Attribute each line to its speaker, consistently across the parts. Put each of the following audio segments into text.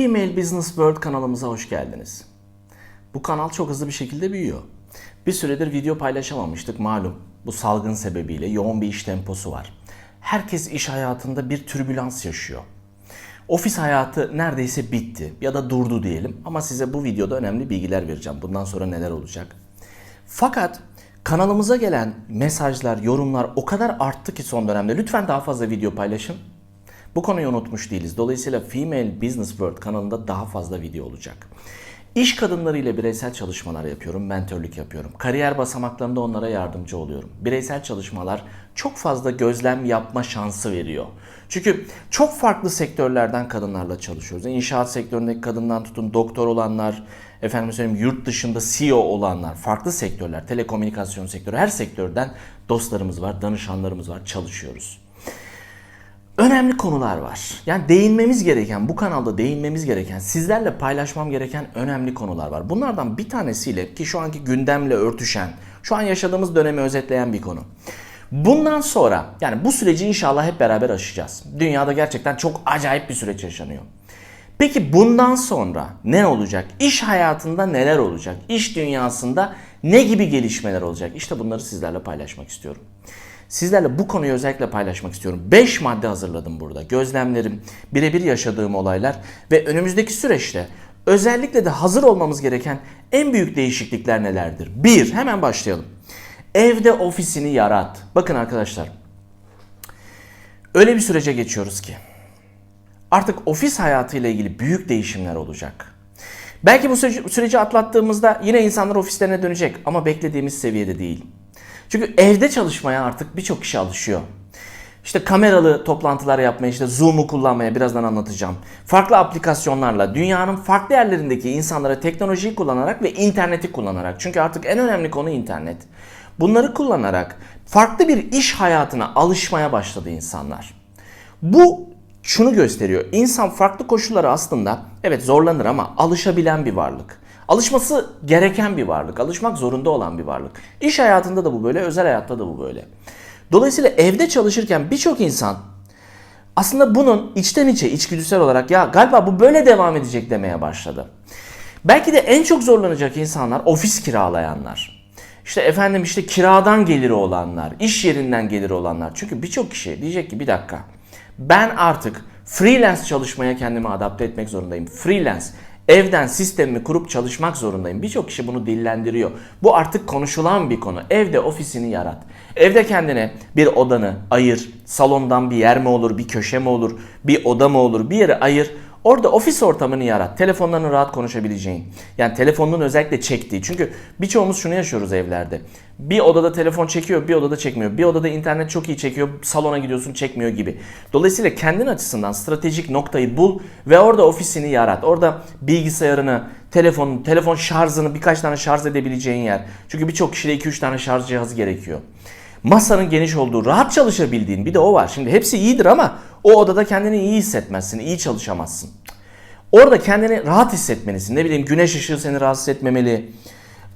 Speaker 1: Email Business World kanalımıza hoş geldiniz. Bu kanal çok hızlı bir şekilde büyüyor. Bir süredir video paylaşamamıştık malum. Bu salgın sebebiyle yoğun bir iş temposu var. Herkes iş hayatında bir türbülans yaşıyor. Ofis hayatı neredeyse bitti ya da durdu diyelim ama size bu videoda önemli bilgiler vereceğim. Bundan sonra neler olacak? Fakat kanalımıza gelen mesajlar, yorumlar o kadar arttı ki son dönemde. Lütfen daha fazla video paylaşın. Bu konuyu unutmuş değiliz. Dolayısıyla Female Business World kanalında daha fazla video olacak. İş kadınlarıyla bireysel çalışmalar yapıyorum, mentörlük yapıyorum. Kariyer basamaklarında onlara yardımcı oluyorum. Bireysel çalışmalar çok fazla gözlem yapma şansı veriyor. Çünkü çok farklı sektörlerden kadınlarla çalışıyoruz. İnşaat sektöründeki kadından tutun doktor olanlar, efendim söyleyeyim yurt dışında CEO olanlar, farklı sektörler, telekomünikasyon sektörü, her sektörden dostlarımız var, danışanlarımız var, çalışıyoruz önemli konular var. Yani değinmemiz gereken, bu kanalda değinmemiz gereken, sizlerle paylaşmam gereken önemli konular var. Bunlardan bir tanesiyle ki şu anki gündemle örtüşen, şu an yaşadığımız dönemi özetleyen bir konu. Bundan sonra yani bu süreci inşallah hep beraber aşacağız. Dünyada gerçekten çok acayip bir süreç yaşanıyor. Peki bundan sonra ne olacak? İş hayatında neler olacak? İş dünyasında ne gibi gelişmeler olacak? İşte bunları sizlerle paylaşmak istiyorum. Sizlerle bu konuyu özellikle paylaşmak istiyorum. 5 madde hazırladım burada. Gözlemlerim, birebir yaşadığım olaylar ve önümüzdeki süreçte özellikle de hazır olmamız gereken en büyük değişiklikler nelerdir? 1. Hemen başlayalım. Evde ofisini yarat. Bakın arkadaşlar. Öyle bir sürece geçiyoruz ki artık ofis hayatıyla ilgili büyük değişimler olacak. Belki bu süreci, atlattığımızda yine insanlar ofislerine dönecek ama beklediğimiz seviyede değil. Çünkü evde çalışmaya artık birçok kişi alışıyor. İşte kameralı toplantılar yapmaya, işte Zoom'u kullanmaya birazdan anlatacağım. Farklı aplikasyonlarla dünyanın farklı yerlerindeki insanlara teknolojiyi kullanarak ve interneti kullanarak. Çünkü artık en önemli konu internet. Bunları kullanarak farklı bir iş hayatına alışmaya başladı insanlar. Bu şunu gösteriyor. İnsan farklı koşullara aslında evet zorlanır ama alışabilen bir varlık. Alışması gereken bir varlık, alışmak zorunda olan bir varlık. İş hayatında da bu böyle, özel hayatta da bu böyle. Dolayısıyla evde çalışırken birçok insan aslında bunun içten içe, içgüdüsel olarak ya galiba bu böyle devam edecek demeye başladı. Belki de en çok zorlanacak insanlar ofis kiralayanlar. İşte efendim işte kiradan geliri olanlar, iş yerinden geliri olanlar. Çünkü birçok kişi diyecek ki bir dakika ben artık freelance çalışmaya kendimi adapte etmek zorundayım. Freelance Evden sistemimi kurup çalışmak zorundayım. Birçok kişi bunu dillendiriyor. Bu artık konuşulan bir konu. Evde ofisini yarat. Evde kendine bir odanı ayır. Salondan bir yer mi olur, bir köşe mi olur, bir oda mı olur, bir yere ayır. Orada ofis ortamını yarat. Telefonlarını rahat konuşabileceğin. Yani telefonun özellikle çektiği. Çünkü birçoğumuz şunu yaşıyoruz evlerde. Bir odada telefon çekiyor, bir odada çekmiyor. Bir odada internet çok iyi çekiyor, salona gidiyorsun çekmiyor gibi. Dolayısıyla kendin açısından stratejik noktayı bul ve orada ofisini yarat. Orada bilgisayarını, telefonun, telefon şarjını birkaç tane şarj edebileceğin yer. Çünkü birçok kişide 2-3 tane şarj cihazı gerekiyor. Masanın geniş olduğu, rahat çalışabildiğin bir de o var. Şimdi hepsi iyidir ama o odada kendini iyi hissetmezsin, iyi çalışamazsın. Orada kendini rahat hissetmelisin. Ne bileyim güneş ışığı seni rahatsız etmemeli.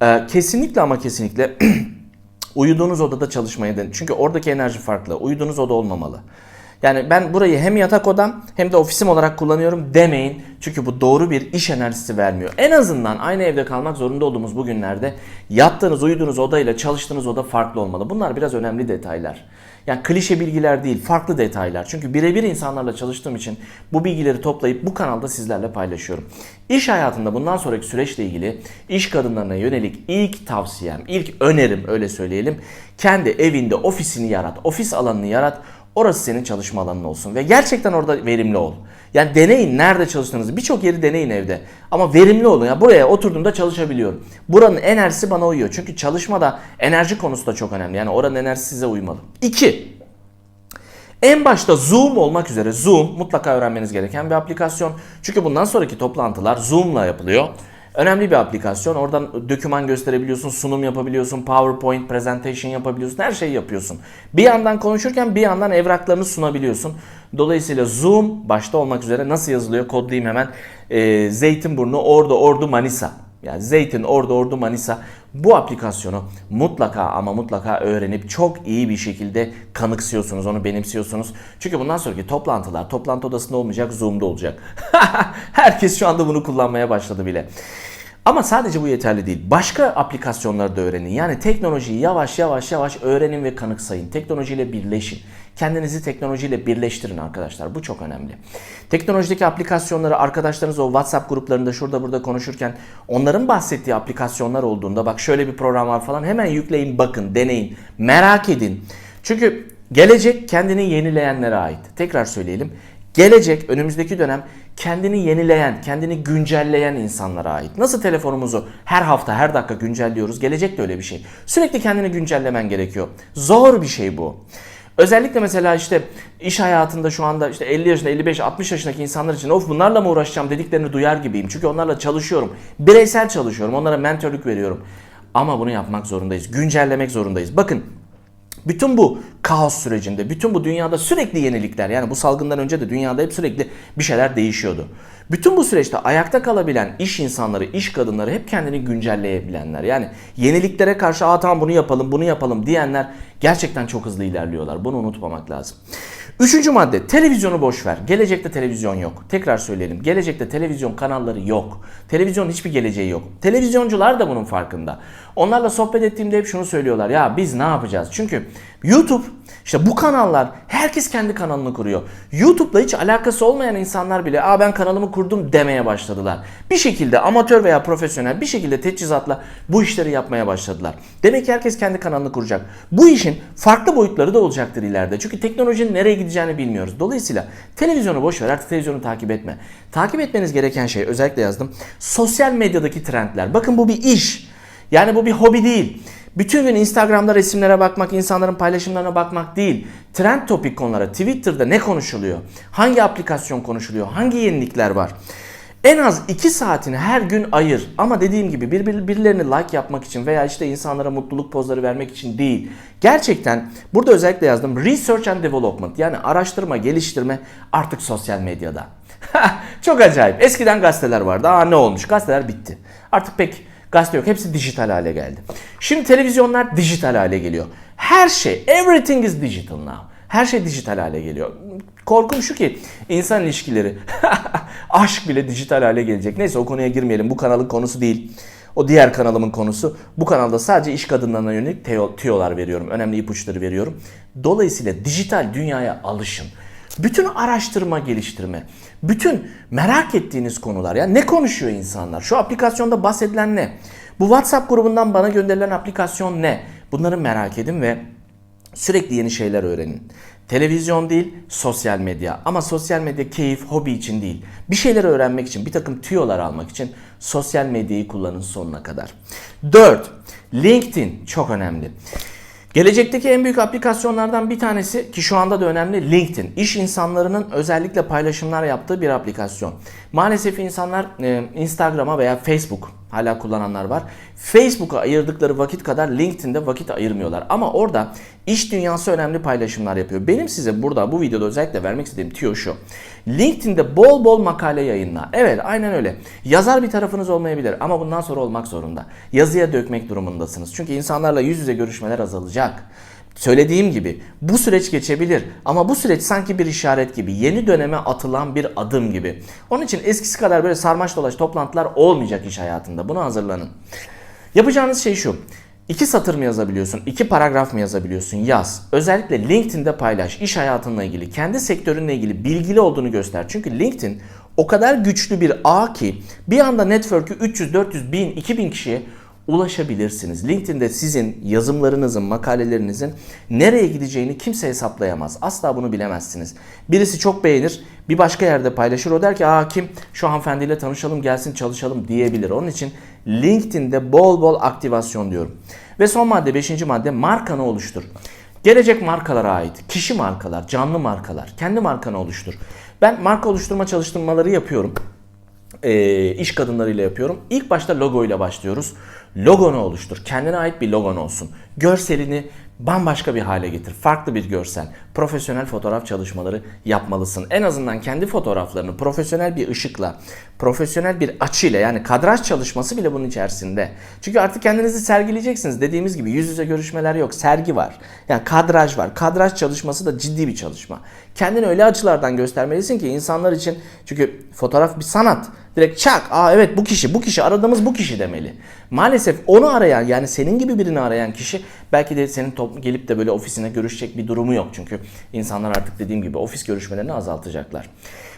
Speaker 1: Ee, kesinlikle ama kesinlikle uyuduğunuz odada çalışmaya deneyin. Çünkü oradaki enerji farklı. Uyuduğunuz oda olmamalı. Yani ben burayı hem yatak odam hem de ofisim olarak kullanıyorum demeyin. Çünkü bu doğru bir iş enerjisi vermiyor. En azından aynı evde kalmak zorunda olduğumuz bu günlerde yattığınız, uyuduğunuz odayla çalıştığınız oda farklı olmalı. Bunlar biraz önemli detaylar. Yani klişe bilgiler değil, farklı detaylar. Çünkü birebir insanlarla çalıştığım için bu bilgileri toplayıp bu kanalda sizlerle paylaşıyorum. İş hayatında bundan sonraki süreçle ilgili iş kadınlarına yönelik ilk tavsiyem, ilk önerim öyle söyleyelim. Kendi evinde ofisini yarat, ofis alanını yarat. Orası senin çalışma alanın olsun ve gerçekten orada verimli ol. Yani deneyin nerede çalıştığınızı. Birçok yeri deneyin evde. Ama verimli olun. Ya buraya oturduğumda çalışabiliyorum. Buranın enerjisi bana uyuyor. Çünkü çalışmada enerji konusu da çok önemli. Yani oranın enerjisi size uymalı. 2. En başta Zoom olmak üzere Zoom mutlaka öğrenmeniz gereken bir aplikasyon. Çünkü bundan sonraki toplantılar Zoom'la yapılıyor. Önemli bir aplikasyon. Oradan doküman gösterebiliyorsun, sunum yapabiliyorsun, PowerPoint presentation yapabiliyorsun, her şeyi yapıyorsun. Bir yandan konuşurken bir yandan evraklarını sunabiliyorsun. Dolayısıyla Zoom başta olmak üzere nasıl yazılıyor kodlayayım hemen. E, Zeytinburnu, Ordu, Ordu, Manisa. Yani Zeytin, Ordu, Ordu, Manisa bu aplikasyonu mutlaka ama mutlaka öğrenip çok iyi bir şekilde kanıksıyorsunuz, onu benimsiyorsunuz. Çünkü bundan sonraki toplantılar toplantı odasında olmayacak, Zoom'da olacak. Herkes şu anda bunu kullanmaya başladı bile. Ama sadece bu yeterli değil. Başka aplikasyonları da öğrenin. Yani teknolojiyi yavaş yavaş yavaş öğrenin ve kanıksayın. Teknolojiyle birleşin. Kendinizi teknolojiyle birleştirin arkadaşlar. Bu çok önemli. Teknolojideki aplikasyonları arkadaşlarınız o WhatsApp gruplarında şurada burada konuşurken onların bahsettiği aplikasyonlar olduğunda bak şöyle bir program var falan hemen yükleyin bakın deneyin merak edin. Çünkü gelecek kendini yenileyenlere ait. Tekrar söyleyelim. Gelecek önümüzdeki dönem kendini yenileyen, kendini güncelleyen insanlara ait. Nasıl telefonumuzu her hafta, her dakika güncelliyoruz? Gelecek de öyle bir şey. Sürekli kendini güncellemen gerekiyor. Zor bir şey bu. Özellikle mesela işte iş hayatında şu anda işte 50 yaşında, 55, 60 yaşındaki insanlar için of bunlarla mı uğraşacağım dediklerini duyar gibiyim. Çünkü onlarla çalışıyorum. Bireysel çalışıyorum. Onlara mentörlük veriyorum. Ama bunu yapmak zorundayız. Güncellemek zorundayız. Bakın bütün bu kaos sürecinde, bütün bu dünyada sürekli yenilikler yani bu salgından önce de dünyada hep sürekli bir şeyler değişiyordu. Bütün bu süreçte ayakta kalabilen iş insanları, iş kadınları hep kendini güncelleyebilenler. Yani yeniliklere karşı aa tamam bunu yapalım, bunu yapalım diyenler gerçekten çok hızlı ilerliyorlar. Bunu unutmamak lazım. Üçüncü madde televizyonu boş ver. Gelecekte televizyon yok. Tekrar söyleyelim. Gelecekte televizyon kanalları yok. Televizyonun hiçbir geleceği yok. Televizyoncular da bunun farkında. Onlarla sohbet ettiğimde hep şunu söylüyorlar. Ya biz ne yapacağız? Çünkü YouTube işte bu kanallar herkes kendi kanalını kuruyor. YouTube'la hiç alakası olmayan insanlar bile aa ben kanalımı kurdum demeye başladılar. Bir şekilde amatör veya profesyonel bir şekilde teçhizatla bu işleri yapmaya başladılar. Demek ki herkes kendi kanalını kuracak. Bu işin farklı boyutları da olacaktır ileride. Çünkü teknolojinin nereye gideceğini bilmiyoruz. Dolayısıyla televizyonu boş ver artık televizyonu takip etme. Takip etmeniz gereken şey özellikle yazdım. Sosyal medyadaki trendler. Bakın bu bir iş. Yani bu bir hobi değil. Bütün gün Instagram'da resimlere bakmak, insanların paylaşımlarına bakmak değil. Trend topik konulara, Twitter'da ne konuşuluyor? Hangi aplikasyon konuşuluyor? Hangi yenilikler var? En az 2 saatini her gün ayır. Ama dediğim gibi bir, bir, birilerini like yapmak için veya işte insanlara mutluluk pozları vermek için değil. Gerçekten burada özellikle yazdım. Research and Development yani araştırma, geliştirme artık sosyal medyada. Çok acayip. Eskiden gazeteler vardı. Aa ne olmuş? Gazeteler bitti. Artık pek Gazete yok. Hepsi dijital hale geldi. Şimdi televizyonlar dijital hale geliyor. Her şey, everything is digital now. Her şey dijital hale geliyor. Korkum şu ki insan ilişkileri, aşk bile dijital hale gelecek. Neyse o konuya girmeyelim. Bu kanalın konusu değil. O diğer kanalımın konusu. Bu kanalda sadece iş kadınlarına yönelik tüyolar veriyorum. Önemli ipuçları veriyorum. Dolayısıyla dijital dünyaya alışın. Bütün araştırma, geliştirme, bütün merak ettiğiniz konular ya ne konuşuyor insanlar? Şu aplikasyonda bahsedilen ne? Bu WhatsApp grubundan bana gönderilen aplikasyon ne? Bunları merak edin ve sürekli yeni şeyler öğrenin. Televizyon değil, sosyal medya. Ama sosyal medya keyif, hobi için değil. Bir şeyler öğrenmek için, bir takım tüyolar almak için sosyal medyayı kullanın sonuna kadar. 4. LinkedIn çok önemli. Gelecekteki en büyük aplikasyonlardan bir tanesi ki şu anda da önemli LinkedIn. İş insanlarının özellikle paylaşımlar yaptığı bir aplikasyon. Maalesef insanlar e, Instagram'a veya Facebook hala kullananlar var. Facebook'a ayırdıkları vakit kadar LinkedIn'de vakit ayırmıyorlar. Ama orada iş dünyası önemli paylaşımlar yapıyor. Benim size burada bu videoda özellikle vermek istediğim tüyo şu. LinkedIn'de bol bol makale yayınla. Evet aynen öyle. Yazar bir tarafınız olmayabilir ama bundan sonra olmak zorunda. Yazıya dökmek durumundasınız. Çünkü insanlarla yüz yüze görüşmeler azalacak. Söylediğim gibi bu süreç geçebilir ama bu süreç sanki bir işaret gibi, yeni döneme atılan bir adım gibi. Onun için eskisi kadar böyle sarmaş dolaş toplantılar olmayacak iş hayatında. Buna hazırlanın. Yapacağınız şey şu. İki satır mı yazabiliyorsun, iki paragraf mı yazabiliyorsun? Yaz. Özellikle LinkedIn'de paylaş. İş hayatınla ilgili, kendi sektörünle ilgili bilgili olduğunu göster. Çünkü LinkedIn o kadar güçlü bir ağ ki bir anda network'ü 300, 400, 1000, 2000 kişiye ulaşabilirsiniz. LinkedIn'de sizin yazımlarınızın, makalelerinizin nereye gideceğini kimse hesaplayamaz. Asla bunu bilemezsiniz. Birisi çok beğenir, bir başka yerde paylaşır. O der ki aa kim şu hanımefendiyle tanışalım gelsin çalışalım diyebilir. Onun için LinkedIn'de bol bol aktivasyon diyorum. Ve son madde, beşinci madde markanı oluştur. Gelecek markalara ait, kişi markalar, canlı markalar, kendi markanı oluştur. Ben marka oluşturma çalıştırmaları yapıyorum e, iş kadınlarıyla yapıyorum. İlk başta logo ile başlıyoruz. Logonu oluştur. Kendine ait bir logon olsun. Görselini bambaşka bir hale getir. Farklı bir görsel. profesyonel fotoğraf çalışmaları yapmalısın. En azından kendi fotoğraflarını profesyonel bir ışıkla, profesyonel bir açıyla yani kadraj çalışması bile bunun içerisinde. Çünkü artık kendinizi sergileyeceksiniz. Dediğimiz gibi yüz yüze görüşmeler yok, sergi var. Yani kadraj var. Kadraj çalışması da ciddi bir çalışma. Kendini öyle açılardan göstermelisin ki insanlar için çünkü fotoğraf bir sanat. Direkt çak, aa evet bu kişi, bu kişi, aradığımız bu kişi demeli. Maalesef onu arayan yani senin gibi birini arayan kişi belki de senin top, gelip de böyle ofisine görüşecek bir durumu yok. Çünkü insanlar artık dediğim gibi ofis görüşmelerini azaltacaklar.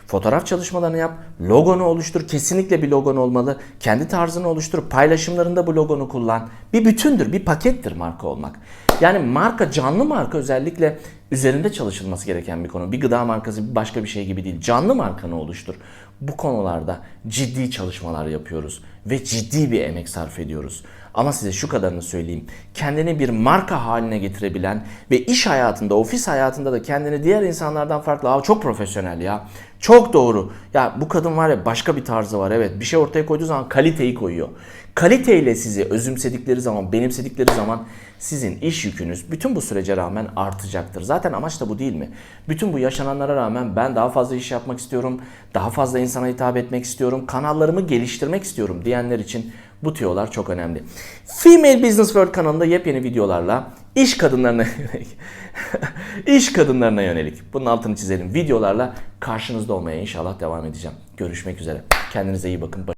Speaker 1: Fotoğraf çalışmalarını yap, logonu oluştur. Kesinlikle bir logon olmalı. Kendi tarzını oluştur. Paylaşımlarında bu logonu kullan. Bir bütündür, bir pakettir marka olmak. Yani marka, canlı marka özellikle üzerinde çalışılması gereken bir konu. Bir gıda markası bir başka bir şey gibi değil. Canlı markanı oluştur. Bu konularda ciddi çalışmalar yapıyoruz ve ciddi bir emek sarf ediyoruz. Ama size şu kadarını söyleyeyim. Kendini bir marka haline getirebilen ve iş hayatında, ofis hayatında da kendini diğer insanlardan farklı. Aa, çok profesyonel ya. Çok doğru. Ya bu kadın var ya başka bir tarzı var. Evet bir şey ortaya koyduğu zaman kaliteyi koyuyor. Kaliteyle sizi özümsedikleri zaman, benimsedikleri zaman sizin iş yükünüz bütün bu sürece rağmen artacaktır. Zaten amaç da bu değil mi? Bütün bu yaşananlara rağmen ben daha fazla iş yapmak istiyorum, daha fazla insana hitap etmek istiyorum, kanallarımı geliştirmek istiyorum diyenler için bu tüyolar çok önemli. Female Business World kanalında yepyeni videolarla iş kadınlarına yönelik, iş kadınlarına yönelik bunun altını çizelim videolarla karşınızda olmaya inşallah devam edeceğim. Görüşmek üzere. Kendinize iyi bakın.